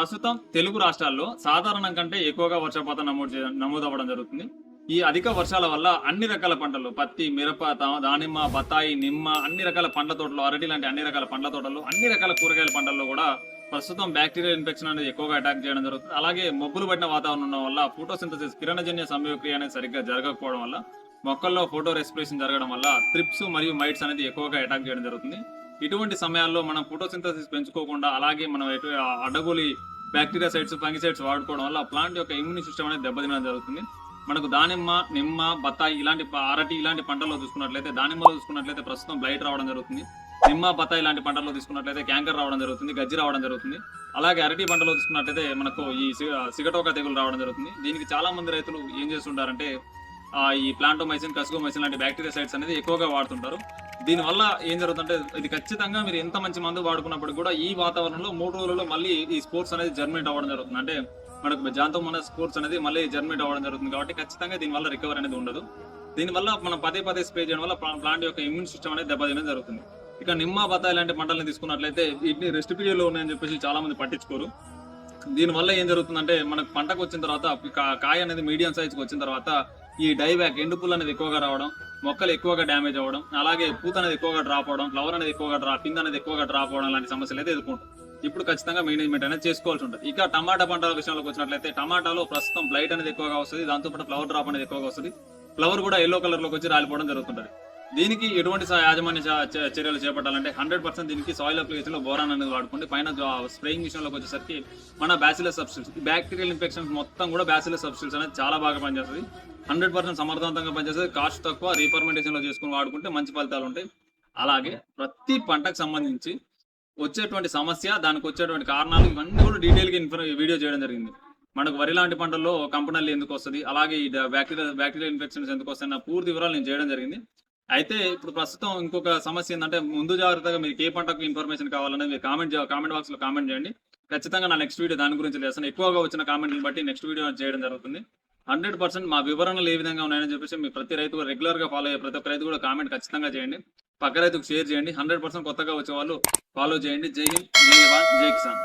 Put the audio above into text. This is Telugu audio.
ప్రస్తుతం తెలుగు రాష్ట్రాల్లో సాధారణం కంటే ఎక్కువగా వర్షపాతం నమోదు నమోదవ్వడం జరుగుతుంది. ఈ అధిక వర్షాల వల్ల అన్ని రకాల పంటలు పత్తి మిరప దానిమ్మ బత్తాయి నిమ్మ అన్ని రకాల పండ్ల తోటలు అరటి లాంటి అన్ని రకాల పండ్ల తోటలు అన్ని రకాల కూరగాయల పంటల్లో కూడా ప్రస్తుతం బ్యాక్టీరియల్ ఇన్ఫెక్షన్ అనేది ఎక్కువగా అటాక్ చేయడం జరుగుతుంది. అలాగే మొబ్బులు పడిన వాతావరణం ఉండడం వల్ల ఫోటోసింథసిస్ కిరణజన్య సంయోక్రియ అనేది సరిగ్గా జరగకపోవడం వల్ల మొక్కల్లో ఫోటో రెస్పిరేషన్ జరగడం వల్ల త్రిప్స్ మరియు మైట్స్ అనేది ఎక్కువగా అటాక్ చేయడం జరుగుతుంది. ఇటువంటి సమయాల్లో మనం ఫోటోసింథసిస్ పెంచుకోకుండా అలాగే మనం ఎటు అడ్డగోలి బ్యాక్టీరియా సైడ్స్ ఫంగిసైడ్స్ వాడుకోవడం వల్ల ప్లాంట్ యొక్క ఇమ్యూని సిస్టమ్ అనేది దెబ్బతినడం జరుగుతుంది. మనకు దానిమ్మ నిమ్మ బత్తాయి ఇలాంటి అరటి ఇలాంటి పంటల్లో చూసుకున్నట్లయితే దానిమ్మలో చూసుకున్నట్లయితే ప్రస్తుతం బ్లైట్ రావడం జరుగుతుంది. నిమ్మ బత్తాయి ఇలాంటి పంటల్లో తీసుకున్నట్లయితే క్యాంకర్ రావడం జరుగుతుంది గజ్జి రావడం జరుగుతుంది. అలాగే అరటి పంటలో చూసుకున్నట్లయితే మనకు ఈ సిగ- సిగటోక తెగులు రావడం జరుగుతుంది. దీనికి చాలా మంది రైతులు ఏం చేస్తుంటారంటే ఆ, ఈ ప్లాంటోమైసిన్ కసుగోమైసిన్ లాంటి బ్యాక్టీరియా సైడ్స్ అనేది ఎక్కువగా వాడుతుంటారు. దీనివల్ల ఏం జరుగుతుందంటే ఇది ఖచ్చితంగా మీరు ఎంత మంచి మందు వాడుకున్నప్పుడు కూడా ఈ వాతావరణంలో మూడు రోజుల్లో మళ్ళీ ఈ స్పోర్ట్స్ అనేది జర్మినేట్ అవ్వడం జరుగుతుంది. అంటే మనకు జాంతో మన స్పోర్ట్స్ అనేది మళ్ళీ జర్మినేట్ అవ్వడం జరుగుతుంది కాబట్టి ఖచ్చితంగా దీనివల్ల రికవర్ అనేది ఉండదు. దీనివల్ల మనం పదే పదే స్ప్రే చేయడం వల్ల ప్లాంట్ యొక్క ఇమ్యూన్ సిస్టమ్ అనేది దెబ్బతినడం జరుగుతుంది. ఇక నిమ్మ బత్తాయి లాంటి పంటలను తీసుకున్నట్లయితే వీటిని రెస్ట్ పీరియడ్లో ఉన్నాయని చెప్పేసి చాలా మంది పట్టించుకోరు. దీనివల్ల ఏం జరుగుతుందంటే మనకు పంటకు వచ్చిన తర్వాత కాయ అనేది మీడియం సైజ్కి వచ్చిన తర్వాత ఈ డైబ్యాక్ ఎండు పుల్ల అనేది ఎక్కువగా రావడం మొక్కలు ఎక్కువగా డ్యామేజ్ అవ్వడం అలాగే పూత అనేది ఎక్కువగా డ్రాప్ అవడం ఫ్లవర్ అనేది ఎక్కువగా డ్రా పింద్ అనేది ఎక్కువగా డ్రాప్ అవడం లాంటి సమస్యలు అయితే ఎదుర్కొంటాం. ఇప్పుడు ఖచ్చితంగా మేనేజ్మెంట్ అనేది చేసుకోవాల్సి ఉంటుంది. ఇక టమాటా పంటల విషయంలోకి వచ్చినట్లయితే టమాటాలో ప్రస్తుతం బ్లైట్ అనేది ఎక్కువగా వస్తుంది దాంతోపాటు ఫ్లవర్ డ్రాప్ అనేది ఎక్కువగా వస్తుంది. ఫ్లవర్ కూడా ఎల్లో కలర్లోకి వచ్చి రాలిపోవడం జరుగుతుంది దీనికి ఎటువంటి యాజమాన్య చర్యలు చేపట్టాలంటే హండ్రెడ్ పర్సెంట్ దీనికి సాయిల్ అప్లికేషన్లో బోరాన్ అనేది వాడుకోండి పైన స్ప్రేయింగ్ విషయంలోకి వచ్చేసరికి మన బ్యాసిలస్ సబ్స్టిట్యూట్స్ బ్యాక్టీరియల్ ఇన్ఫెక్షన్స్ మొత్తం కూడా బ్యాసిలస్ సబ్స్టిట్యూట్స్ అనేది చాలా బాగా పనిచేస్తుంది. హండ్రెడ్ పర్సెంట్ సమర్థవంతంగా పనిచేస్తుంది. కాస్ట్ తక్కువ రీఫర్మెంటేషన్లో చేసుకుని వాడుకుంటే మంచి ఫలితాలు ఉంటాయి. అలాగే ప్రతి పంటకు సంబంధించి వచ్చేటువంటి సమస్య దానికి వచ్చేటువంటి కారణాలు ఇవన్నీ కూడా డీటెయిల్గా ఇన్ఫర్ వీడియో చేయడం జరిగింది. మనకు వరి లాంటి పంటల్లో కంపెనీలు ఎందుకు వస్తుంది? అలాగే ఈ బ్యాక్టీరియా బ్యాక్టీరియల్ ఇన్ఫెక్షన్స్ ఎందుకు వస్తాయి? నా పూర్తి వివరాలు నేను చేయడం జరిగింది. అయితే ఇప్పుడు ప్రస్తుతం ఇంకొక సమస్య ఏంటంటే ముందు జాగ్రత్తగా మీకు ఏ పంటకు ఇన్ఫర్మేషన్ కావాలనేది మీరు కామెంట్ కామెంట్ బాక్స్లో కామెంట్ చేయండి. ఖచ్చితంగా నా నెక్స్ట్ వీడియో దాని గురించి చేస్తాను. ఎక్కువగా వచ్చిన కామెంట్ని బట్టి నెక్స్ట్ వీడియో చేయడం జరుగుతుంది. హండ్రెడ్ పర్సెంట్ మా వివరణలు ఏ విధంగా ఉన్నాయని చెప్పేసి మీ ప్రతి రైతు రెగ్యులర్గా ఫాలో అయ్యే ప్రతి ఒక్క రైతు కూడా కామెంట్ ఖచ్చితంగా చేయండి. పక్క రైతుకు షేర్ చేయండి. హండ్రెడ్ పర్సెంట్ కొత్తగా వచ్చే వాళ్ళు ఫాలో చేయండి. జై హింద్ జై జవాన్ జై కిసాన్.